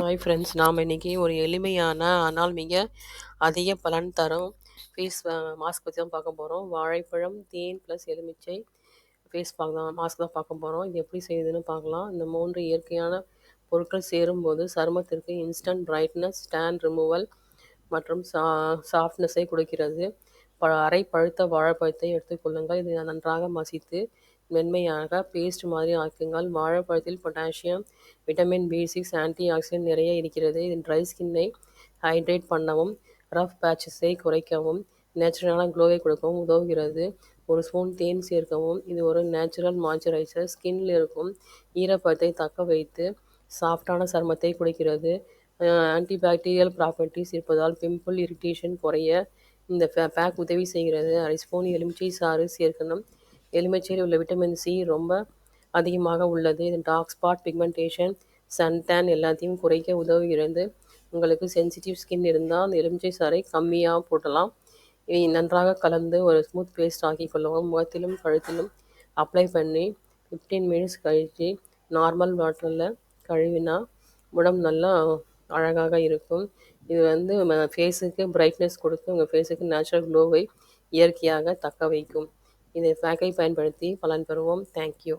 Hi friends நாம் இன்றைக்கி ஒரு எளிமையான ஆனால் மிக அதிக பலன் தரும் ஃபேஸ் மாஸ்க் பற்றி தான் பார்க்க போகிறோம் வாழைப்பழம் தேன் ப்ளஸ் எலுமிச்சை ஃபேஸ் பேக் தான் மாஸ்க் தான் பார்க்க போகிறோம் இது எப்படி செய்யுதுன்னு பார்க்கலாம். இந்த மூன்று இயற்கையான பொருட்கள் சேரும்போது சருமத்திற்கு இன்ஸ்டன்ட் பிரைட்னஸ் ஸ்டாண்ட் ரிமூவல் மற்றும் சா சாஃப்ட்னஸை கொடுக்கிறது. ப அரை பழுத்த வாழைப்பழத்தை எடுத்துக்கொள்ளுங்கள் இதை நன்றாக மசித்து மென்மையாக பேஸ்ட் மாதிரி ஆக்குங்கள். வாழைப்பழத்தில் potassium vitamin B six antioxidant நிறைய இருக்கிறது. இது ட்ரை ஸ்கின்னை ஹைட்ரேட் பண்ணவும் ரஃப் பேச்சஸை குறைக்கவும் நேச்சுரலான க்ளோவை கொடுக்கவும் உதவுகிறது. ஒரு ஸ்பூன் தேன் சேர்க்கவும் இது ஒரு நேச்சுரல் மாய்ச்சரைசர் ஸ்கின்னில் இருக்கும் ஈரப்பதத்தை தக்க வைத்து சாஃப்டான சருமத்தை கொடுக்கிறது. ஆன்டிபாக்டீரியல் ப்ராப்பர்ட்டிஸ் இருப்பதால் பிம்பிள் இரிட்டேஷன் குறைய இந்த பேக் உதவி செய்கிறது. அரை ஸ்பூன் எலுமிச்சை சாறு சேர்க்கணும். எலுமிச்சையில் உள்ள விட்டமின் சி ரொம்ப அதிகமாக உள்ளது. இது dark spot pigmentation sun tan எல்லாத்தையும் குறைக்க உதவுகிறது. உங்களுக்கு சென்சிட்டிவ் ஸ்கின் இருந்தால் அந்த எலுமிச்சை சாறை கம்மியாக போடலாம். இதை நன்றாக கலந்து ஒரு ஸ்மூத் பேஸ்ட் ஆக்கி கொள்ளவும் முகத்திலும் கழுத்திலும் அப்ளை பண்ணி ஃபிஃப்டீன் மினிட்ஸ் கழித்து நார்மல் வாட்டரில் கழுவினா உடம்பு நல்லா அழகாக இருக்கும். இது வந்து ஃபேஸுக்கு பிரைட்னஸ் கொடுத்து உங்கள் ஃபேஸுக்கு நேச்சுரல் க்ளோவை இயற்கையாக தக்க வைக்கும். இதை பேக்கை பயன்படுத்தி பலன் பெறுவோம். தேங்க்யூ